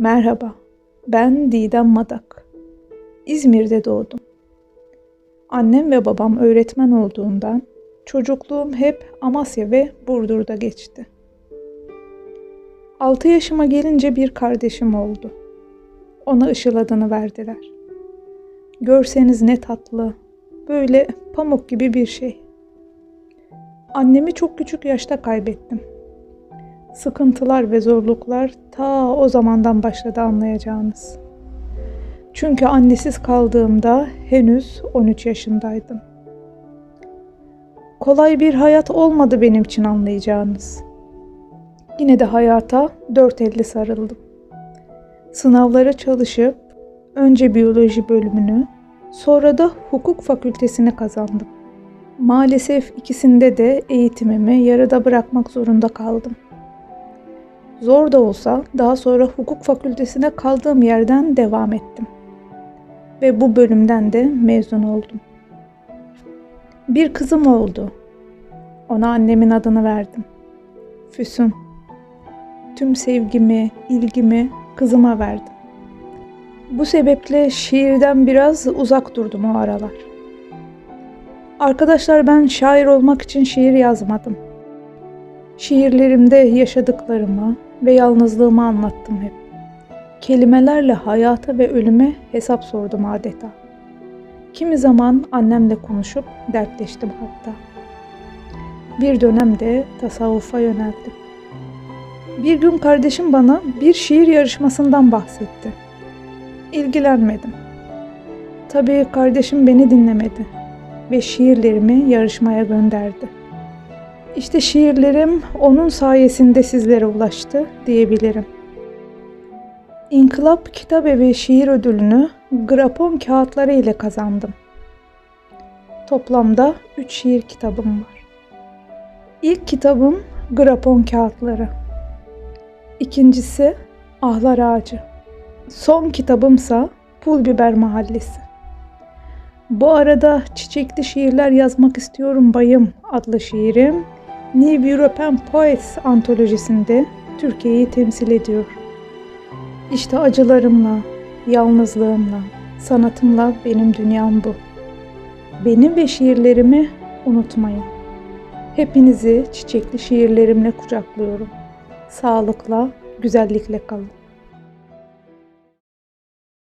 Merhaba, ben Didem Madak. İzmir'de doğdum. Annem ve babam öğretmen olduğundan çocukluğum hep Amasya ve Burdur'da geçti. 6 yaşıma gelince bir kardeşim oldu. Ona Işıl adını verdiler. Görseniz ne tatlı, böyle pamuk gibi bir şey. Annemi çok küçük yaşta kaybettim. Sıkıntılar ve zorluklar ta o zamandan başladı anlayacağınız. Çünkü annesiz kaldığımda henüz 13 yaşındaydım. Kolay bir hayat olmadı benim için anlayacağınız. Yine de hayata dört elli sarıldım. Sınavlara çalışıp önce biyoloji bölümünü, sonra da hukuk fakültesini kazandım. Maalesef ikisinde de eğitimimi yarıda bırakmak zorunda kaldım. Zor da olsa daha sonra hukuk fakültesine kaldığım yerden devam ettim. Ve bu bölümden de mezun oldum. Bir kızım oldu. Ona annemin adını verdim. Füsun. Tüm sevgimi, ilgimi kızıma verdim. Bu sebeple şiirden biraz uzak durdum o aralar. Arkadaşlar ben şair olmak için şiir yazmadım. Şiirlerimde yaşadıklarımı ve yalnızlığımı anlattım hep. Kelimelerle hayata ve ölüme hesap sordum adeta. Kimi zaman annemle konuşup dertleştim hatta. Bir dönemde tasavvufa yöneldim. Bir gün kardeşim bana bir şiir yarışmasından bahsetti. İlgilenmedim. Tabii kardeşim beni dinlemedi ve şiirlerimi yarışmaya gönderdi. İşte şiirlerim onun sayesinde sizlere ulaştı diyebilirim. İnkılap Kitabevi Şiir Ödülünü grafon kağıtları ile kazandım. Toplamda 3 şiir kitabım var. İlk kitabım Grafon Kağıtları. İkincisi Ahlar Ağacı. Son kitabımsa Pul Biber Mahallesi. Bu arada Çiçekli Şiirler Yazmak istiyorum Bayım adlı şiirim New European Poets antolojisinde Türkiye'yi temsil ediyor. İşte acılarımla, yalnızlığımla, sanatımla benim dünyam bu. Benim ve şiirlerimi unutmayın. Hepinizi çiçekli şiirlerimle kucaklıyorum. Sağlıkla, güzellikle kalın.